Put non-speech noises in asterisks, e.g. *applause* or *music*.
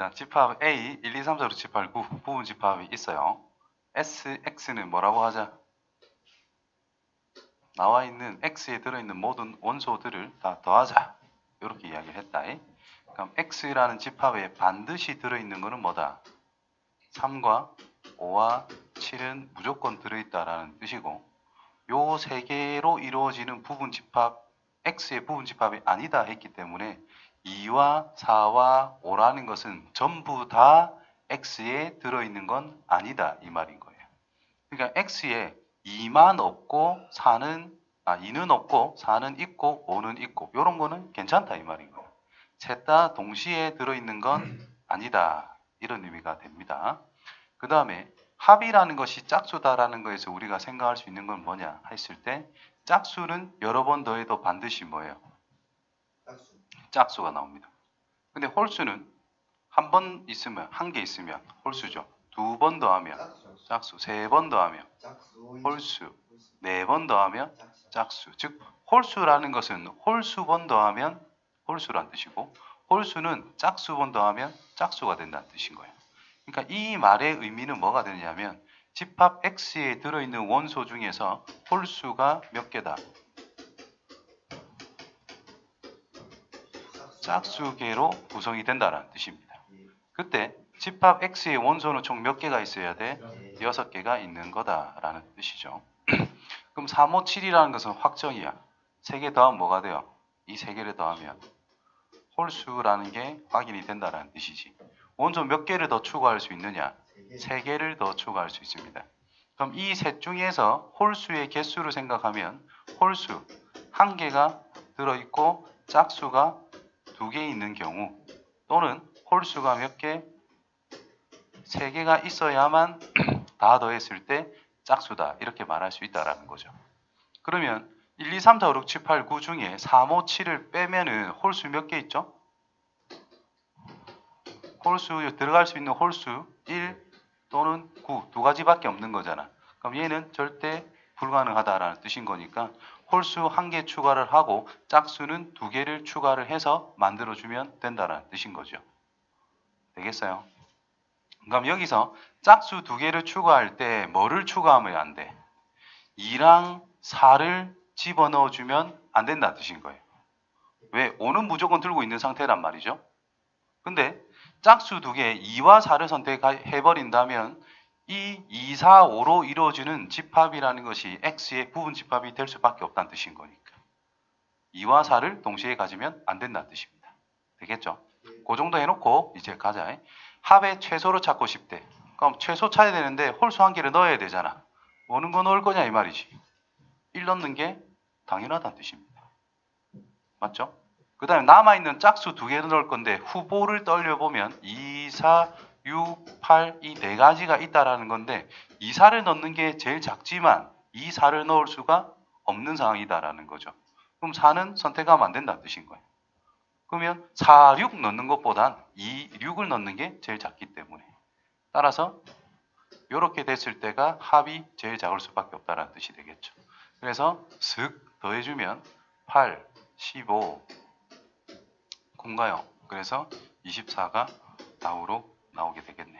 자, 집합 A 1, 2, 3, 4, 5, 6, 7, 8, 9 부분 집합이 있어요. S, X는 뭐라고 하자? 나와 있는 X에 들어있는 모든 원소들을 다 더하자. 이렇게 이야기를 했다. 그럼 X라는 집합에 반드시 들어있는 것은 뭐다? 3과 5와 7은 무조건 들어있다라는 뜻이고 요 세 개로 이루어지는 부분 집합 X의 부분 집합이 아니다 했기 때문에 2와 4와 5라는 것은 전부 다 X에 들어있는 건 아니다 이 말인 거예요. 그러니까 X에 2만 없고 4는 아 2는 없고 4는 있고 5는 있고 이런 거는 괜찮다 이 말인 거예요. 셋 다 동시에 들어있는 건 아니다 이런 의미가 됩니다. 그 다음에 합이라는 것이 짝수다라는 거에서 우리가 생각할 수 있는 건 뭐냐 했을 때 짝수는 여러 번 더해도 반드시 뭐예요? 짝수. 짝수가 나옵니다. 근데 홀수는 한 번 있으면 한 개 있으면 홀수죠. 두 번 더하면 짝수. 세 번 더하면. 홀수, 네 번 더하면 짝수. 짝수. 즉 홀수라는 것은 홀수번 더하면 홀수란 뜻이고 홀수는 짝수번 더하면 짝수가 된다는 뜻인 거예요. 그러니까 이 말의 의미는 뭐가 되냐면 집합 X에 들어있는 원소 중에서 홀수가 몇 개다? 짝수계로 구성이 된다는 뜻입니다. 예. 그때 집합 X의 원소는 총 몇 개가 있어야 돼? 예. 여섯 개가 있는 거다라는 뜻이죠. *clears throat* 그럼 3, 5, 7이라는 것은 확정이야. 세 개 더하면 뭐가 돼요? 이 세 개를 더하면 홀수라는 게 확인이 된다라는 뜻이지. 원소 몇 개를 더 추가할 수 있느냐? 세 개를 더 추가할 수 있습니다. 그럼 이 셋 중에서 홀수의 개수를 생각하면 홀수 한 개가 들어있고 짝수가 두 개 있는 경우 또는 홀수가 몇 개? 세 개가 있어야만 *clears throat* 다 더했을 때 짝수다 이렇게 말할 수 있다라는 거죠. 그러면 1, 2, 3, 4, 5, 6, 7, 8, 9 중에 3, 5, 7을 빼면은 홀수 몇 개 있죠? 홀수 들어갈 수 있는 홀수 1 또는 9 두 가지밖에 없는 거잖아. 그럼 얘는 절대 불가능하다라는 뜻인 거니까 홀수 한 개 추가를 하고 짝수는 두 개를 추가를 해서 만들어 주면 된다라는 뜻인 거죠. 되겠어요? 그럼 여기서 짝수 두 개를 추가할 때 뭐를 추가하면 안 돼? 2랑 4를 집어넣어 주면 안 된다는 뜻인 거예요. 왜? 5는 무조건 들고 있는 상태란 말이죠. 근데 짝수 두 개 2와 4를 선택해 버린다면 이 2, 4, 5로 이루어지는 집합이라는 것이 x의 부분 집합이 될 수밖에 없다는 뜻인 거니까 2와 4를 동시에 가지면 안 된다는 뜻입니다. 되겠죠? 예. 그 정도 해놓고 이제 가자. 합의 최소를 찾고 싶대. 그럼 최소 찾아야 되는데 홀수 한 개를 넣어야 되잖아. 어느 거 넣을 거냐 이 말이지. 1 넣는 게 당연하다는 뜻입니다. 맞죠? 그 다음에 남아있는 짝수 두 개를 넣을 건데 후보를 떨려보면 2, 4, 6, 8 이 네 가지가 있다라는 건데 2, 4를 넣는 게 제일 작지만 2, 4를 넣을 수가 없는 상황이다라는 거죠. 그럼 4는 선택하면 안 된다는 뜻인 거예요. 그러면 4, 6 넣는 것보단 2, 6을 넣는 게 제일 작기 때문에 따라서 이렇게 됐을 때가 합이 제일 작을 수밖에 없다라는 뜻이 되겠죠. 그래서 슥 더해주면 8, 15, 공가요. 그래서 24가 다우로 나오게 되겠네.